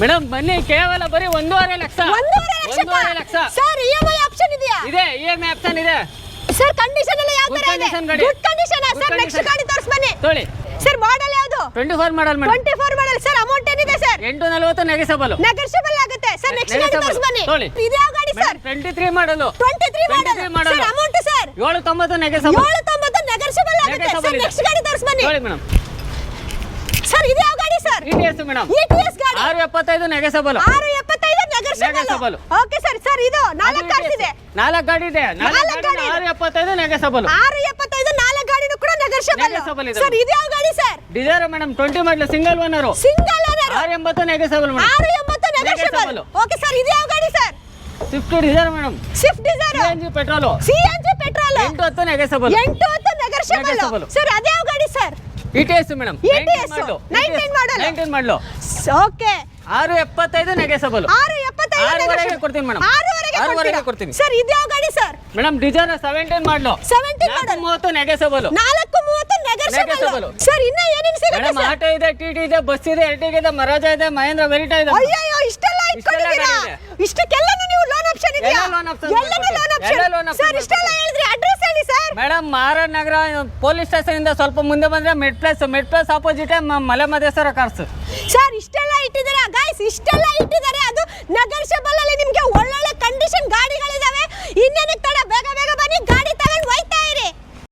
Madam ಬನ್ನಿ ಕೇವಲ ಬರೀ ಒಂದೂವರೆ ಲಕ್ಷ. ಒಂದೂವರೆ ಒಂದೂವರೆ lakh. Sir E M I option ಇದೆಯಾ? ಇದೆ ಇ ಎಂ ಐ ಆಪ್ಷನ್ ಇದೆ. ಸರ್ ಕಂಡೀಷನ್ ಎಲ್ಲ ಯಾವ Good ತರ ಇದೆ? condition ಗಾಡಿ. Good condition Good sir? Next condition. ಗಾಡಿ ತೋರಿಸ್ ಬನ್ನಿ. ತೊಳಿ. ಸರ್ ಮಾಡೆಲ್ ಯಾವುದು? Twenty four model madam. Twenty four model sir amount ಏನಿದೆ ಸರ್? ಎಂಟು ನಲವತ್ತು ನೆಗೆಸಬಲ್ ನೆಗೋಷಿಯಬಲ್ ಆಗುತ್ತೆ. ಸರ್ ನೆಕ್ಸ್ಟ್ ಗಾಡಿ. ತೋರಿಸ್ ಬನ್ನಿ. ತೊಗೊಳ್ಳಿ. ಇದು ಯಾವ ಗಾಡಿ sir? Twenty three model twenty three 23 model model. Sir amount sir? ಏಳು ತೊಂಬತ್ತು ನೆಗೆಸಬಲ್ ಏಳು ತೊಂಬತ್ತು ನೆಗೋಷಿಯಬಲ್ ಆಗುತ್ತೆ ಸರ್ ನೆಕ್ಸ್ಟ್ ಗಾಡಿ ತೋರಿಸ್ ಬನ್ನಿ. ತೊಳಿ ಮೇಡಮ್. ಸರ್ ಇದು ಯಾವ ಗಾಡಿ ಮೇಡಮ್ ಗಾಡಿ. ಆರು ಎಪ್ಪತ್ತೈದು ನೆಗೆಸಬಲ್. ಆರು ಎಪ್ಪತ್ತೈದು. ಓಕೆ ಸರ್ ಸರ್ ಇದು ನಾಲ್ಕು ಕಾರ್ಸ್ ಇದೆ. ನಾಲ್ಕು ಗಾಡಿ ಇದೆ. ನಾಲ್ಕು ಗಾಡಿ ಗಾಡಿ. ಆರು ಎಪ್ಪತ್ತೈದು ನೆಗೆಸಬಲ್. ಆರು ಎಪ್ಪತ್ತೈದು ನಾಲ್ಕು ಗಾಡಿನೂ ಕೂಡ ನೆಗೋಷಿಯಬಲ್ ಸರ್ ಇದು ಯಾವ ಗಾಡಿ sir? Dzire madam twenty model single owner single owner ಆರು ಎಂಬತ್ತು ನೆಗೆಸಬಲ್ ಮೇಡಮ್ ಆರು ಎಂಬತ್ತು ಓಕೆ ಸರ್ ಇದು ಯಾವ ಗಾಡಿ sir? Swift Dzire madam Swift Dzire CNG petrol G petrol ಎಂಟು ಹತ್ತು ನೆಗೆಸಬಲ್. ಎಂಟು ಹತ್ತು Negotiable. ಸರ್ ಅದ್ಯಾವ ಗಾಡಿ sir? Madam ETS, 19 model. Nineteen model. Okay. ಆರು ಎಪ್ಪತ್ತೈದು ನೆಗೆಸಬಲ್ ಆರು ಎಪ್ಪತ್ತೈದು ಆರೂವರೆಗೆ negotiable. ಕೊಡ್ತೀನಿ. ಆರೂವರೆಗೆ ಕೊಡ್ತೀರಾ? ಕೊಡ್ತೀನಿ. ಸರ್ ಇದು ಯಾವ ಗಾಡಿ sir? Madam seventeen model. Seventeen model ಮೂವತ್ತು ನೆಗೆಸಬಲ್ ನಾಲ್ಕು ಮೂವತ್ತು. ಸರ್ ಇನ್ನ ಏನೇನು ಸಿಗುತ್ತೆ ಮೇಡಮ್ ಆಟೋ ಇದೆ ಟಿ ಟಿ ಇದೆ ಬಸ್ ಇದೆ ಎರ್ಟಿಗ ಇದೆ ಮರಾಜ ಇದೆ ಮಹೇಂದ್ರ ವೆರಿಟಾ ಇದೆ. ಅಯ್ಯೋ ಇಷ್ಟೆಲ್ಲ ಇಟ್ಕೊಂಡಿದ್ದೀರಾ ಇಷ್ಟಕ್ಕೆಲ್ಲ ನೀವು ಲೋನ್ ಆಪ್ಷನ್ ಇದೆಯಾ? ಎಲ್ಲನೂ ಲೋನ್ ಆಪ್ಷನ್ ಸರ್ ಇಷ್ಟೆಲ್ಲ ಹೇಳಿದ್ರಿ address madam Maharaj Nagar police station ಇಂದ ಸ್ವಲ್ಪ ಮುಂದೆ ಬಂದ್ರೆ mid place mid place opposite Male Madeshwara cars sir, ಇಷ್ಟೆಲ್ಲ ಇಟ್ಟಿದ್ದಾರೆ? ಗೈಸ್ ಇಷ್ಟೆಲ್ಲ ಇಟ್ಟಿದ್ದಾರೆ. ಅದು ನಗರ ಸಭಲ್ಲಿ ನಿಮಗೆ ಒಳ್ಳೊಳ್ಳೆ ಕಂಡೀಷನ್ ಗಾಡಿಗಳಿದಾವೆ. ಬೇಗ